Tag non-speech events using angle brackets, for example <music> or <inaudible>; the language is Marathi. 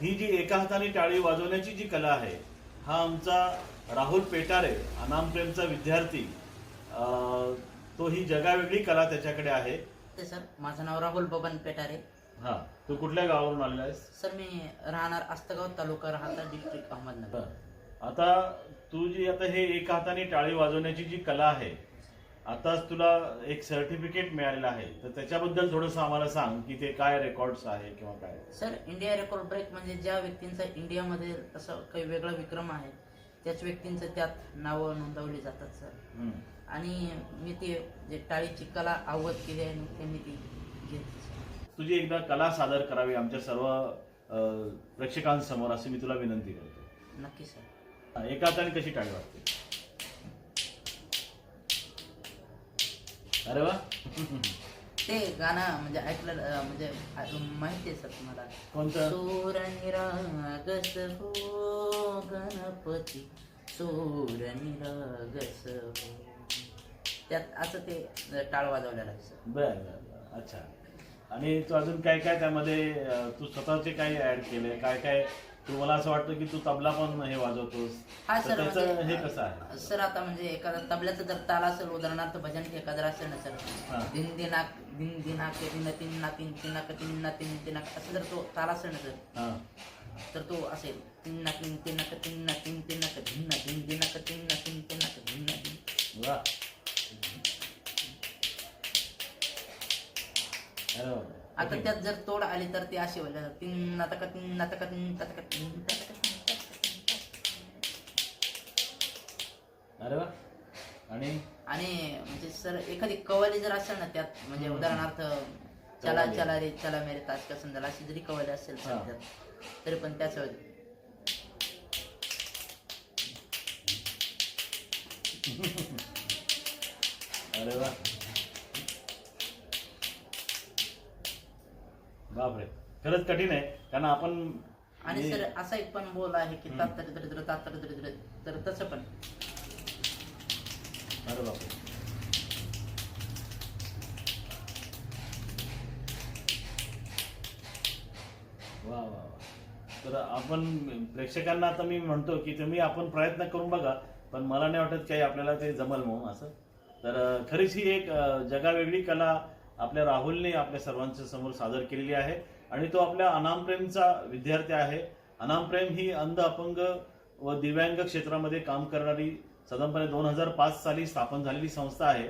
ही जी एका हाताने टाळी वाजवण्याची जी कला आहे हा आमचा राहुल पेटारे अनाम प्रेमचा विद्यार्थी तो ही जगावेगळी कला त्याच्याकडे आहे. ते सर माझं नाव राहुल बबन पेटारे. हा तू कुठल्या गावावरून आलेला आहेस? सर मी राहणार आस्तगाव तालुका राहता डिस्ट्रिक्ट अहमदनगर. आता तू जी आता हे एका हाताने टाळी वाजवण्याची जी कला आहे आताच तुला एक सर्टिफिकेट मिळालेलं आहे. तर त्याच्याबद्दल थोडंसं आम्हाला सांग की ते काय रेकॉर्ड्स आहे किंवा काय? सर इंडिया रेकॉर्ड ब्रेक म्हणजे ज्या व्यक्तींचा इंडियामध्ये असं काही वेगळा विक्रम आहे त्याच व्यक्तींचं त्यात नावं नोंदवली जातात सर. हम्म. आणि मी ते जे टाळीची कला अवगत केली आहे ते मी ती घेतली सर. तुझी एकदा कला सादर करावी आमच्या सर्व अं, प्रेक्षकांसमोर अशी मी तुला विनंती करतो. नक्की सर. एका हाताने कशी टाळी वाजते अरे वा. ते गाणं म्हणजे ऐकलं म्हणजे माहिती आहे सर तुम्हाला. कोणतं? सूर निरागस हो गणपती. सूर निरागस हो. त्यात असं ते टाळ वाजवलेलं सर. बर. अच्छा. आणि तू अजून काय काय त्यामध्ये तू स्वतःचे काय ऍड केले काय काय तू मला असं वाटतं की तू तबला पण हे वाजवतोस. हा तर सर त्याचं म्हणजे हे कसं आहे? सर आता म्हणजे एखादा तबल्याचं जर ताल असेल उदाहरणार्थ भजन एखादं असेल ना हा. सर दिन दिनाक दिन दिनाक दिन तीन ना तीन तिनाक तीन ना तीन तिनाक असं जर तो ताल असेल ना सर हा. तर तो असेल तीन ना तीन तिनाक तीन ना तीन तिनाक धिन ना तीन दिनाक तीन ना तीन तिनाक धिन ना तीन. वा. अरे वा. आता. त्यात जर तोड आली तर ती अशी होईल तीन नाटक तीन नाटक तीन तीन अरे वा. आणि? आणि म्हणजे सर एखादी कवाली जर असेल ना त्यात म्हणजे उदाहरणार्थ चला. चला रे चला मेरे ताज का संदल अशी जरी कवाली असेल हा. त्यात तरी पण त्याच <laughs> अरे वा. बापरे. खरंच कठीण आहे. कारण आपण आणि सर असा एक पण बोल आहे की तात तरी दरिद्र तात तरी दरिद्र तर तसं पण. अरे बापरे. वा वा वा. तर आपण प्रेक्षकांना आता मी म्हणतो की तुम्ही आपण प्रयत्न करून बघा पण मला नाही वाटत काही आपल्याला ते जमल म्हणून असं. तर अं, खरीच ही एक अं, जगावेगळी कला आपल्या राहुलने आपल्या सर्वांच्या समोर सादर केलेली आहे. आणि तो आपल्या अनामप्रेमचा विद्यार्थी आहे. अनामप्रेम ही अंध अपंग व दिव्यांग क्षेत्रामध्ये काम करणारी साधारणपणे दोन हजार पाच साली स्थापन झालेली संस्था आहे.